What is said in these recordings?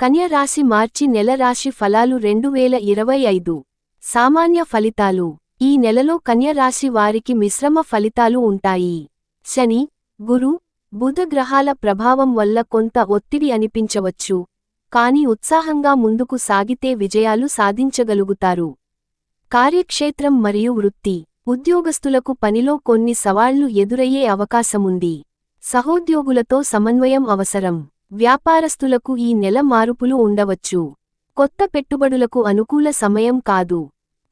కన్య రాశి మార్చి నెల రాశి ఫలాలు రెండు వేల ఇరవై ఐదు. సామాన్య ఫలితాలు. ఈ నెలలో కన్య రాశి వారికి మిశ్రమ ఫలితాలు ఉంటాయి. శని గురు బుధ గ్రహాల ప్రభావం వల్ల కొంత ఒత్తిడి అనిపించవచ్చు. కాని ఉత్సాహంగా ముందుకు సాగితే విజయాలు సాధించగలుగుతారు. కార్యక్షేత్రం మరియు వృత్తి. ఉద్యోగస్తులకు పనిలో కొన్ని సవాళ్ళు ఎదురయ్యే అవకాశముంది. సహోద్యోగులతో సమన్వయం అవసరం. వ్యాపారస్తులకు ఈ నెల మార్పులు ఉండవచ్చు. కొత్త పెట్టుబడులకు అనుకూల సమయం కాదు.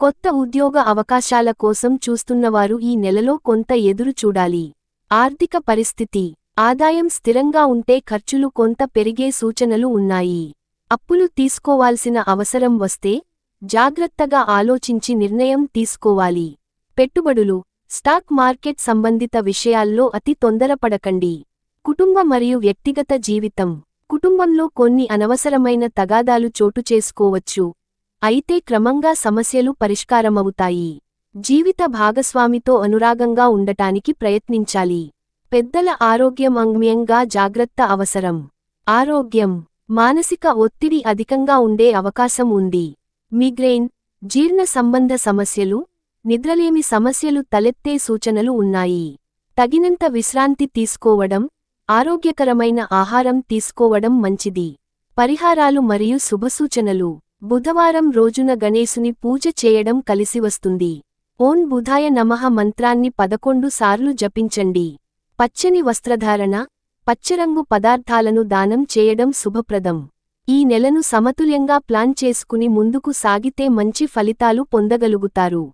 కొత్త ఉద్యోగ అవకాశాల కోసం చూస్తున్నవారు ఈ నెలలో కొంత ఎదురు చూడాలి. ఆర్థిక పరిస్థితి ఆదాయం స్థిరంగా ఉంటే ఖర్చులు కొంత పెరిగే సూచనలు ఉన్నాయి. అప్పులు తీసుకోవాల్సిన అవసరం వస్తే జాగ్రత్తగా ఆలోచించి నిర్ణయం తీసుకోవాలి. పెట్టుబడులు స్టాక్ మార్కెట్ సంబంధిత విషయాల్లో అతి తొందరపడకండి. కుటుంబ మరియు వ్యక్తిగత జీవితం. కుటుంబంలో కొన్ని అనవసరమైన తగాదాలు చోటు చేసుకోవచ్చు. అయితే క్రమంగా సమస్యలు పరిష్కారమవుతాయి. జీవిత భాగస్వామితో అనురాగంగా ఉండటానికి ప్రయత్నించాలి. పెద్దల ఆరోగ్యం అంగ్మ్యంగా జాగ్రత్త అవసరం. ఆరోగ్యం మానసిక ఒత్తిడి అధికంగా ఉండే అవకాశం ఉంది. మిగ్రెయిన్ జీర్ణ సంబంధ సమస్యలు నిద్రలేమి సమస్యలు తలెత్తే సూచనలు ఉన్నాయి. తగినంత విశ్రాంతి తీసుకోవడం ఆరోగ్యకరమైన ఆహారం తీసుకోవడం మంచిది. పరిహారాలు మరియు శుభసూచనలు. బుధవారం రోజున గణేశుని పూజ చేయడం కలిసివస్తుంది ఓం బుధాయ నమః మంత్రాన్ని పదకొండు సార్లు జపించండి. పచ్చని వస్త్రధారణ పచ్చరంగు పదార్థాలను దానం చేయడం శుభప్రదం. ఈ నెలను సమతుల్యంగా ప్లాన్ చేసుకుని ముందుకు సాగితే మంచి ఫలితాలు పొందగలుగుతారు.